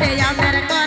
আসছে আমাদের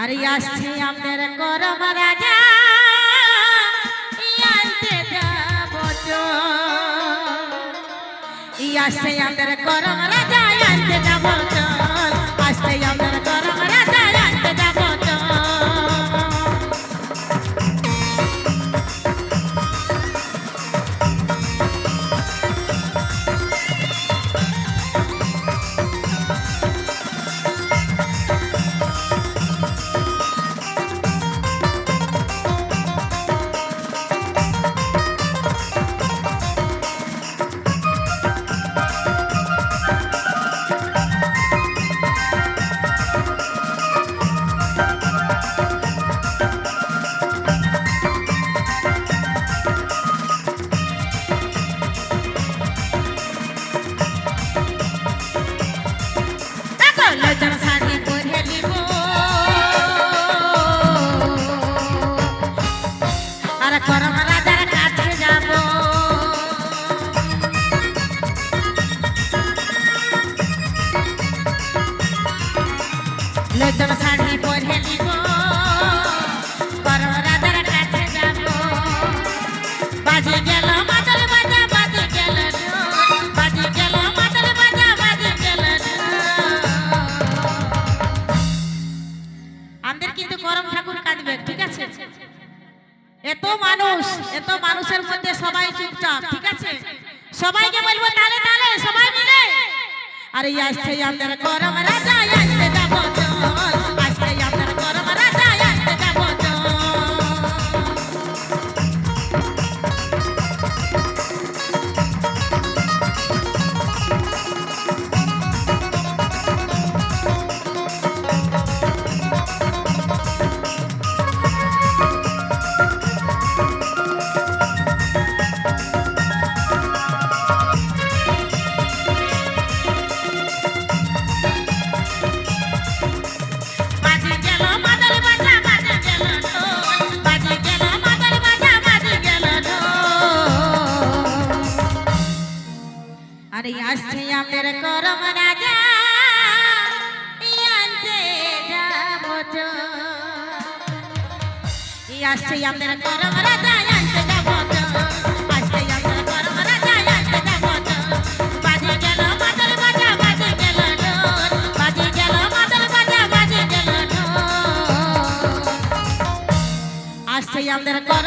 আরে আসছে আমাদের করম আসছে আদর করম রাজা আনতে যাব লজ্জার শাড়ি পরে নিব গেল গেল আমাদের কিন্তু কাঁদবে, ঠিক আছে? এত মানুষ, এত মানুষের মধ্যে সবাই সবাইকে বলব, তালে তালে, সবাই মিলে। আরে আসছে আমাদের করম আসছে আমাদের করম রাজা। আসছে আমাদের করম রাজা আমাদের করম রাজা আনতে যাব চল। গেল মাদল বাজা, বাজি গেল ঢোল বাজি গেল মাদল বাজা, বাজি গেল ঢোল আসছে আমাদের কর